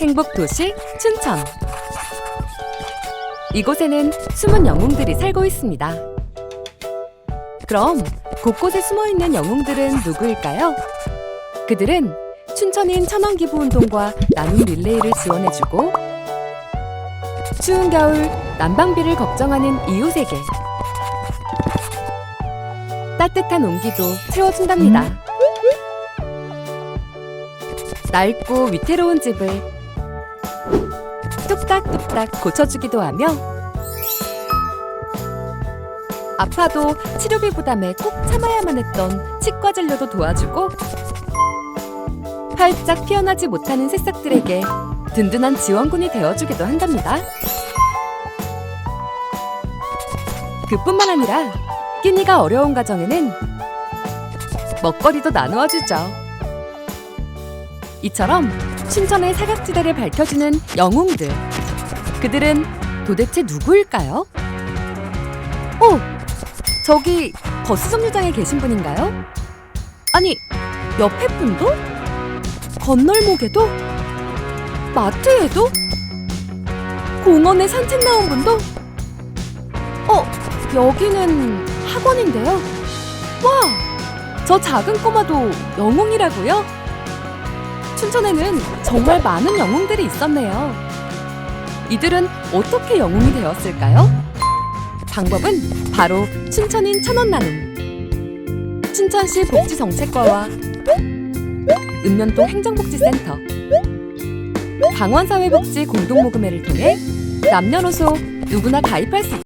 행복 도시 춘천. 이곳에는 숨은 영웅들이 살고 있습니다. 그럼 곳곳에 숨어 있는 영웅들은 누구일까요? 그들은 춘천인 천원기부운동과 나눔 릴레이를 지원해주고 추운 겨울 난방비를 걱정하는 이웃에게 따뜻한 온기도 채워준답니다. 낡고 위태로운 집을 뚝딱뚝딱 고쳐주기도 하며 아파도 치료비 부담에 꼭 참아야만 했던 치과 진료도 도와주고 활짝 피어나지 못하는 새싹들에게 든든한 지원군이 되어주기도 한답니다. 그뿐만 아니라 끼니가 어려운 가정에는 먹거리도 나누어 주죠. 이처럼 춘천의 사각지대를 밝혀주는 영웅들. 그들은 도대체 누구일까요? 오! 저기 버스 정류장에 계신 분인가요? 아니, 옆에 분도? 건널목에도? 마트에도? 공원에 산책 나온 분도? 어, 여기는 학원인데요. 와! 저 작은 꼬마도 영웅이라고요? 춘천에는 정말 많은 영웅들이 있었네요. 이들은 어떻게 영웅이 되었을까요? 방법은 바로 춘천인 천원 나눔. 춘천시 복지정책과와 읍면동 행정복지센터, 강원사회복지 공동모금회를 통해 남녀노소 누구나 가입할 수